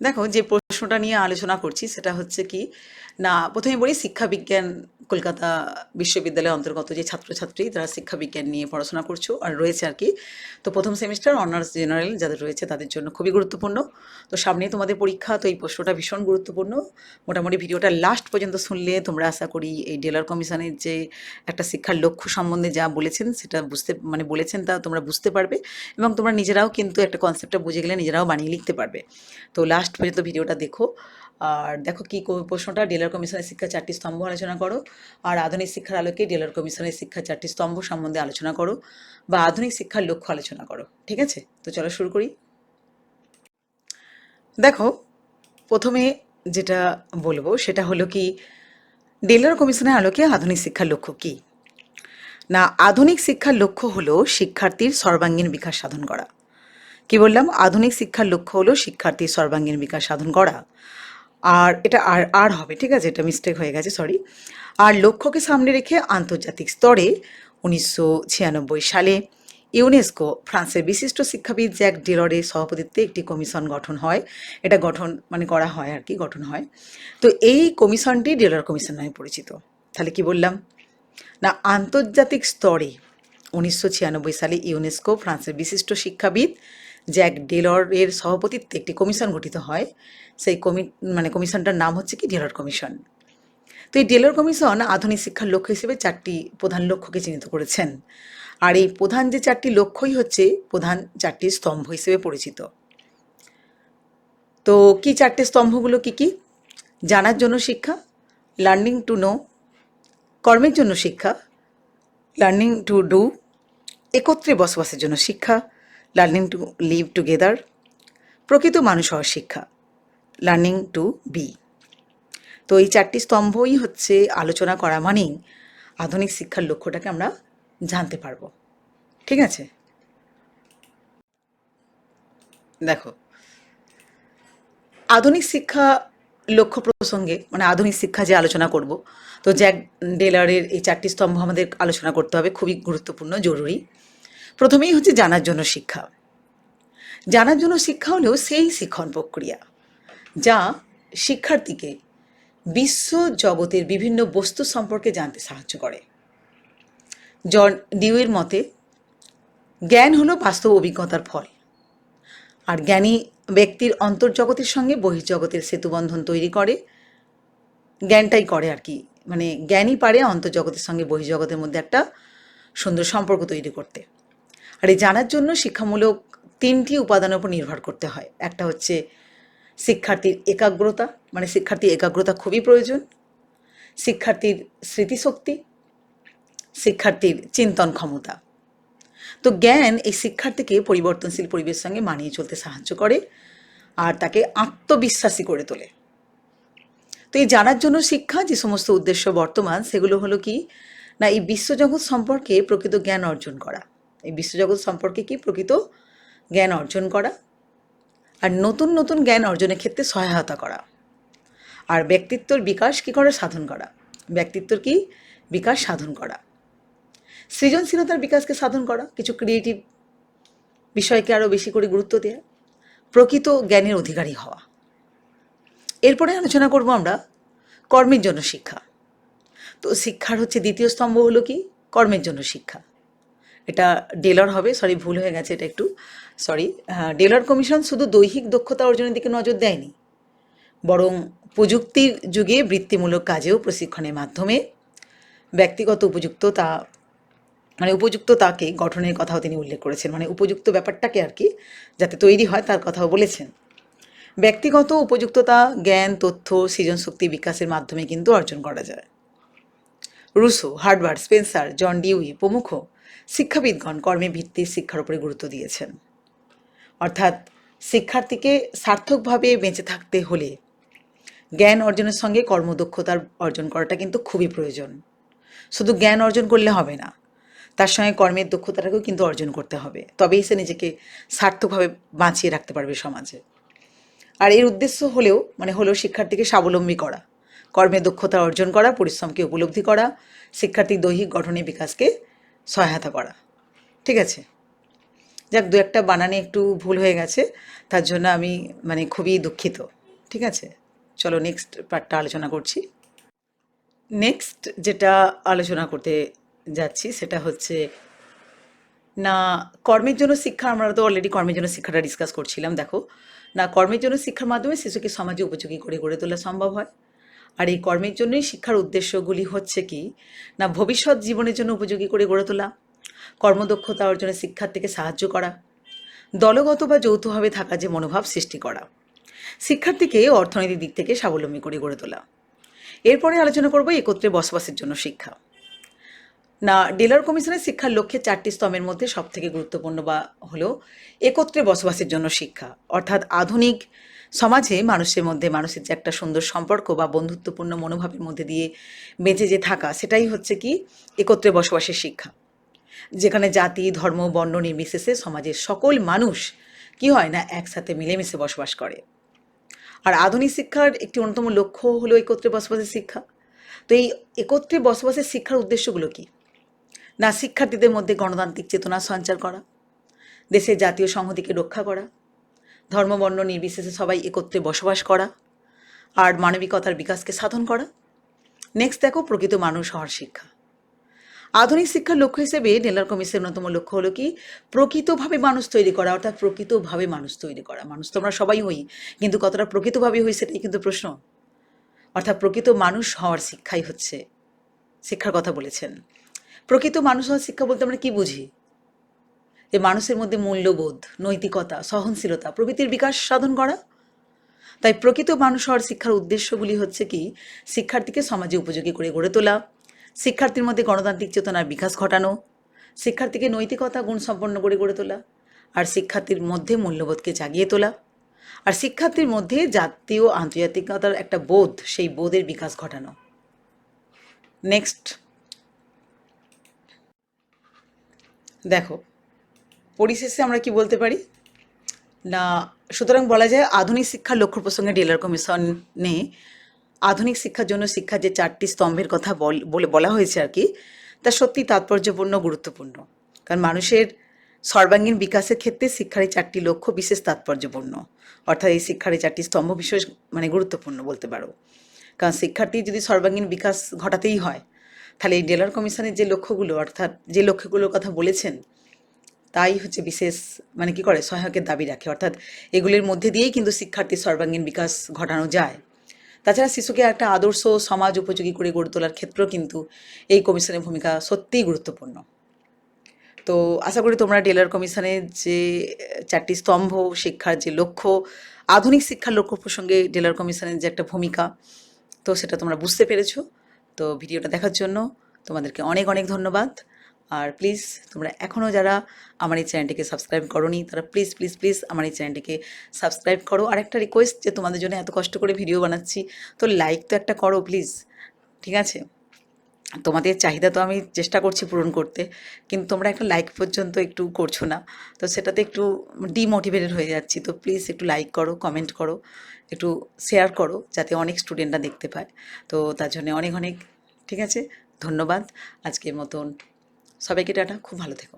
দেখো, যে প্রশ্নটা নিয়ে আলোচনা করছি সেটা হচ্ছে কি, না, প্রথমে বলি শিক্ষাবিজ্ঞান কলকাতা বিশ্ববিদ্যালয়ের অন্তর্গত যে ছাত্রছাত্রী, তারা শিক্ষা বিজ্ঞান নিয়ে পড়াশোনা করছ আর রয়েছে আর কি। তো প্রথম সেমিস্টার অনার্স জেনারেল যাদের রয়েছে তাদের জন্য খুবই গুরুত্বপূর্ণ। তো সামনে তোমাদের পরীক্ষা, তো এই প্রশ্নটা ভীষণ গুরুত্বপূর্ণ। মোটামুটি ভিডিওটা লাস্ট পর্যন্ত শুনলে তোমরা আশা করি এই ডেলার কমিশনের যে একটা শিক্ষার লক্ষ্য সম্বন্ধে যা বলেছেন সেটা বুঝতে মানে বলেছেন তা তোমরা বুঝতে পারবে এবং তোমরা নিজেরাও কিন্তু একটা কনসেপ্টটা বুঝে গেলে নিজেরাও বানিয়ে লিখতে পারবে। তো লাস্ট পর্যন্ত ভিডিওটা দেখো। আর দেখো কো- প্রশ্নটা, ডেলার কমিশনের শিক্ষা চারটি স্তম্ভ আলোচনা করো, আর আধুনিক শিক্ষার আলোকে ডেলার কমিশনের শিক্ষা চারটি স্তম্ভ সম্বন্ধে আলোচনা করো, বা আধুনিক শিক্ষার লক্ষ্য আলোচনা করো, ঠিক আছে? তো চলো শুরু করি। দেখো, প্রথমে যেটা বলব সেটা হলো কি, ডেলার কমিশনের আলোকে আধুনিক শিক্ষার লক্ষ্য কী? না, আধুনিক শিক্ষার লক্ষ্য হলো শিক্ষার্থীর সর্বাঙ্গীন বিকাশ সাধন করা। কি বললাম? আধুনিক শিক্ষার লক্ষ্য হলো শিক্ষার্থীর সর্বাঙ্গীন বিকাশ সাধন করা। আর এটা আর আর হবে, ঠিক আছে? এটা মিস্টেক হয়ে গেছে সরি আর লক্ষ্যকে সামনে রেখে আন্তর্জাতিক স্তরে উনিশশো ছিয়ানব্বই সালে ইউনেস্কো ফ্রান্সের বিশিষ্ট শিক্ষাবিদ জ্যাক ডেলরের সভাপতিত্বে একটি কমিশন গঠন হয়। এটা গঠন মানে করা হয় আর কি, গঠন হয়। তো এই কমিশনটি ডেলর কমিশন নামে পরিচিত। তাহলে কি বললাম? না, আন্তর্জাতিক স্তরে উনিশশো ছিয়ানব্বই সালে ইউনেস্কো ফ্রান্সের বিশিষ্ট শিক্ষাবিদ জ্যাক ডেলরের সভাপতিত্বে একটি কমিশন গঠিত হয়। সেই কমি মানে কমিশনটার নাম হচ্ছে কি? Delors commission. তো এই ডেলর কমিশন আধুনিক শিক্ষার লক্ষ্য হিসেবে চারটি প্রধান লক্ষ্যকে চিহ্নিত করেছেন। আর এই প্রধান যে চারটি লক্ষ্যই হচ্ছে, প্রধান চারটি স্তম্ভ হিসেবে পরিচিত। তো কি চারটে স্তম্ভগুলো কি কি? জানার জন্য শিক্ষা, লার্নিং টু নো, কর্মের জন্য শিক্ষা, লার্নিং টু ডু, একত্রে বসবাসের জন্য শিক্ষা লার্নিং টু লিভ টুগেদার প্রকৃত মানুষ হওয়ার শিক্ষা লার্নিং টু বি তো এই চারটি স্তম্ভই হচ্ছে আলোচনা করা মানেই আধুনিক শিক্ষার লক্ষ্যটাকে আমরা জানতে পারব। ঠিক আছে? দেখো, আধুনিক শিক্ষা লক্ষ্য প্রসঙ্গে মানে আধুনিক শিক্ষা যে আলোচনা করব, তো জ্যাক ডেলারের এই চারটি স্তম্ভ আমাদের আলোচনা করতে হবে, খুবই গুরুত্বপূর্ণ, জরুরি। প্রথমেই হচ্ছে জানার জন্য শিক্ষা। জানার জন্য শিক্ষা হলেও সেই শিক্ষণ প্রক্রিয়া, যা শিক্ষার্থীকে বিশ্ব জগতের বিভিন্ন বস্তু সম্পর্কে জানতে সাহায্য করে। জন ডিউয়ের মতে, জ্ঞান হলো বাস্তব অভিজ্ঞতার ফল, আর জ্ঞানী ব্যক্তির অন্তর্জগতের সঙ্গে বহির্জগতের সেতুবন্ধন তৈরি করে। জ্ঞানটাই করে আর কি মানে জ্ঞানই পারে অন্তর্জগতের সঙ্গে বহির্জগতের মধ্যে একটা সুন্দর সম্পর্ক তৈরি করতে। আর এই জানার জন্য শিক্ষামূলক তিনটি উপাদানের উপর নির্ভর করতে হয়। একটা হচ্ছে শিক্ষার্থীর একাগ্রতা মানে শিক্ষার্থীর একাগ্রতা খুবই প্রয়োজন, শিক্ষার্থীর স্মৃতিশক্তি, শিক্ষার্থীর চিন্তন ক্ষমতা। তো জ্ঞান এই শিক্ষার্থীকে পরিবর্তনশীল পরিবেশের সঙ্গে মানিয়ে চলতে সাহায্য করে আর তাকে আত্মবিশ্বাসী করে তোলে। তো এই জানার জন্য শিক্ষা যে সমস্ত উদ্দেশ্য বর্তমান, সেগুলো হলো কি? না, এই বিশ্বজগৎ সম্পর্কে প্রকৃত জ্ঞান অর্জন করা। এই বিশ্বজগৎ সম্পর্কে কি প্রকৃত জ্ঞান অর্জন করা? আর নতুন নতুন জ্ঞান অর্জনের ক্ষেত্রে সহায়তা করা। আর ব্যক্তিত্বর বিকাশ কী করে সাধন করা? ব্যক্তিত্বর কি বিকাশ সাধন করা? সৃজনশীলতার বিকাশকে সাধন করা। কিছু ক্রিয়েটিভ বিষয়কে আরও বেশি করে গুরুত্ব দেওয়া প্রকৃত জ্ঞানের অধিকারী হওয়া। এরপরে আলোচনা করব আমরা কর্মের জন্য শিক্ষা। তো শিক্ষার হচ্ছে দ্বিতীয় স্তম্ভ হলো কি? কর্মের জন্য শিক্ষা। এটা ডেলর হবে সরি ভুল হয়ে গেছে এটা একটু সরি ডেলর কমিশন শুধু দৈহিক দক্ষতা অর্জনের দিকে নজর দেয়নি, বরং প্রযুক্তির যুগে বৃত্তিমূলক কাজেও প্রশিক্ষণের মাধ্যমে ব্যক্তিগত উপযুক্ততা মানে উপযুক্ততাকে গঠনের কথাও তিনি উল্লেখ করেছেন মানে উপযুক্ত ব্যাপারটাকে আর কি, যাতে তৈরি হয় তার কথাও বলেছেন। ব্যক্তিগত উপযুক্ততা, জ্ঞান, তথ্য সৃজন শক্তি বিকাশের মাধ্যমে কিন্তু অর্জন করা যায়। Rousseau hardware, Spencer, John Dewey প্রমুখ শিক্ষাবিদগণ কর্মে ভিত্তিক শিক্ষার উপরে গুরুত্ব দিয়েছেন। অর্থাৎ শিক্ষার্থীকে সার্থকভাবে বেঁচে থাকতে হলে জ্ঞান অর্জনের সঙ্গে কর্মদক্ষতার অর্জন করাটা কিন্তু খুবই প্রয়োজন। শুধু জ্ঞান অর্জন করলে হবে না, তার সঙ্গে কর্মের দক্ষতাটাকেও কিন্তু অর্জন করতে হবে। তবেই সে নিজেকে সার্থকভাবে বাঁচিয়ে রাখতে পারবে সমাজে। আর এর উদ্দেশ্য হলেও মানে হলো শিক্ষার্থীকে স্বাবলম্বী করা কর্মে দক্ষতা অর্জন করা, পরিশ্রমকে উপলব্ধি করা শিক্ষার্থীর দৈহিক গঠনে বিকাশকে সহায়তা করা। ঠিক আছে? যাক, দু একটা বানানে একটু ভুল হয়ে গেছে, তার জন্য আমি মানে খুবই দুঃখিত। ঠিক আছে? চলো নেক্সট পার্টটা আলোচনা করছি। নেক্সট যেটা আলোচনা করতে যাচ্ছি, সেটা হচ্ছে, না, কর্মের জন্য শিক্ষা, আমরা তো অলরেডি কর্মের জন্য শিক্ষাটা ডিসকাস করছিলাম, দেখো। না, কর্মের জন্য শিক্ষার মাধ্যমে শিশুকে সমাজে উপযোগী করে গড়ে তোলা সম্ভব হয়? আর এই কর্মের জন্যই শিক্ষার উদ্দেশ্যগুলি হচ্ছে কি? না, ভবিষ্যৎ জীবনের জন্য উপযোগী করে গড়ে তোলা, কর্মদক্ষতা অর্জনে শিক্ষার্থীকে সাহায্য করা, দলগত বা যৌথভাবে থাকা যে মনোভাব সৃষ্টি করা। শিক্ষার্থীকে অর্থনৈতিক দিক থেকে স্বাবলম্বী করে গড়ে তোলা। এরপরে আলোচনা করব একত্রে বসবাসের জন্য শিক্ষা। না, ডেলার কমিশনের শিক্ষার লক্ষ্যে চারটি স্তম্ভের মধ্যে সবথেকে গুরুত্বপূর্ণ বা হলো একত্রে বসবাসের জন্য শিক্ষা, অর্থাৎ আধুনিক সমাজে মানুষের মধ্যে মানুষের যে একটা সুন্দর সম্পর্ক বা বন্ধুত্বপূর্ণ মনোভাবের মধ্যে দিয়ে বেঁচে যে থাকা, সেটাই হচ্ছে কি একত্রে বসবাসের শিক্ষা। যেখানে জাতি, ধর্ম, বর্ণ নির্বিশেষে সমাজের সকল মানুষ কি হয় না, একসাথে মিলেমিশে বসবাস করে। আর আধুনিক শিক্ষার একটি অন্যতম লক্ষ্য হলো একত্রে বসবাসের শিক্ষা। তো এই একত্রে বসবাসের শিক্ষার উদ্দেশ্যগুলো কি? না, শিক্ষার্থীদের মধ্যে গণতান্ত্রিক চেতনা সঞ্চার করা, দেশের জাতীয় সংহতিকে রক্ষা করা ধর্মবর্ণ নির্বিশেষে সবাই একত্রে বসবাস করা আর মানবিকতার বিকাশকে সাধন করা। নেক্সট দেখো, প্রকৃত মানুষ হওয়ার শিক্ষা। আধুনিক শিক্ষার লক্ষ্য হিসেবে নেলার কমিশনের অন্যতম লক্ষ্য হলো কি? প্রকৃতভাবে মানুষ তৈরি করা, অর্থাৎ প্রকৃতভাবে মানুষ তৈরি করা। মানুষ তো আমরা সবাই হই, কিন্তু কতটা প্রকৃতভাবে হই সেটাই কিন্তু প্রশ্ন। অর্থাৎ প্রকৃত মানুষ হওয়ার শিক্ষাই হচ্ছে শিক্ষার কথা বলেছেন। প্রকৃত মানুষ হওয়ার শিক্ষা বলতে আমরা কি বুঝি? যে মানুষের মধ্যে মূল্যবোধ, নৈতিকতা, সহনশীলতা প্রভৃতির বিকাশ সাধন করা। তাই প্রকৃত মানুষ হওয়ার শিক্ষার উদ্দেশ্যগুলি হচ্ছে কি? শিক্ষার্থীকে সমাজে উপযোগী করে গড়ে তোলা, শিক্ষার্থীর মধ্যে গণতান্ত্রিক চেতনার বিকাশ ঘটানো, শিক্ষার্থীকে নৈতিকতা গুণসম্পন্ন করে গড়ে তোলা, আর শিক্ষার্থীর মধ্যে মূল্যবোধকে জাগিয়ে তোলা। আর শিক্ষার্থীর মধ্যে জাতীয় আন্তর্জাতিকতার একটা বোধ, সেই বোধের বিকাশ ঘটানো। নেক্সট দেখো পরিশেষে আমরা কি বলতে পারি? না, সুতরাং বলা যায় আধুনিক শিক্ষার লক্ষ্য প্রসঙ্গে ডেলার কমিশনে আধুনিক শিক্ষার জন্য শিক্ষার যে চারটি স্তম্ভের কথা বল- বলে বলা হয়েছে আর কি, তা সত্যি তাৎপর্যপূর্ণ, গুরুত্বপূর্ণ। কারণ মানুষের সর্বাঙ্গীন বিকাশের ক্ষেত্রে শিক্ষার এই চারটি লক্ষ্য বিশেষ তাৎপর্যপূর্ণ। অর্থাৎ এই শিক্ষার এই চারটি স্তম্ভ বিশেষ মানে গুরুত্বপূর্ণ বলতে পারো। কারণ শিক্ষার্থী যদি সর্বাঙ্গীন বিকাশ ঘটাতেই হয়, তাহলে এই ডেলার কমিশনের যে লক্ষ্যগুলো, অর্থাৎ যে লক্ষ্যগুলোর কথা বলেছেন তাই হচ্ছে বিশেষ মানে কি করে, সহায়কের দাবি রাখে। অর্থাৎ এগুলির মধ্যে দিয়েই কিন্তু শিক্ষার্থীর সর্বাঙ্গীন বিকাশ ঘটানো যায়। তাছাড়া শিশুকে একটা আদর্শ সমাজ উপযোগী করে গড়ে তোলার ক্ষেত্রেও কিন্তু এই কমিশনের ভূমিকা সত্যিই গুরুত্বপূর্ণ। তো আশা করি তোমরা ডেলার কমিশনের যে চারটি স্তম্ভ, শিক্ষার যে লক্ষ্য, আধুনিক শিক্ষার লক্ষ্য প্রসঙ্গে ডেলার কমিশনের যে একটা ভূমিকা, তো সেটা তোমরা বুঝতে পেরেছ। তো ভিডিওটা দেখার জন্য তোমাদেরকে অনেক অনেক ধন্যবাদ। আর প্লিজ তোমরা এখনও যারা আমার এই চ্যানেলটিকে সাবস্ক্রাইব করোনি, তারা প্লিজ প্লিজ প্লিজ আমার এই চ্যানেলটিকে সাবস্ক্রাইব করো। আর একটা রিকোয়েস্ট যে তোমাদের জন্য এত কষ্ট করে ভিডিও বানাচ্ছি, তো লাইক তো একটা করো প্লিজ ঠিক আছে? তোমাদের চাহিদা তো আমি চেষ্টা করছি পূরণ করতে, কিন্তু তোমরা একটা লাইক পর্যন্ত একটু করছ না, তো সেটাতে একটু ডিমোটিভেটেড হয়ে যাচ্ছি। তো প্লিজ একটু লাইক করো কমেন্ট করো, একটু শেয়ার করো, যাতে অনেক স্টুডেন্টরা দেখতে পায়। তো তার জন্য অনেক অনেক, ঠিক আছে? ধন্যবাদ। আজকের মতন সবাইকে টাটা খুব ভালো থেকো।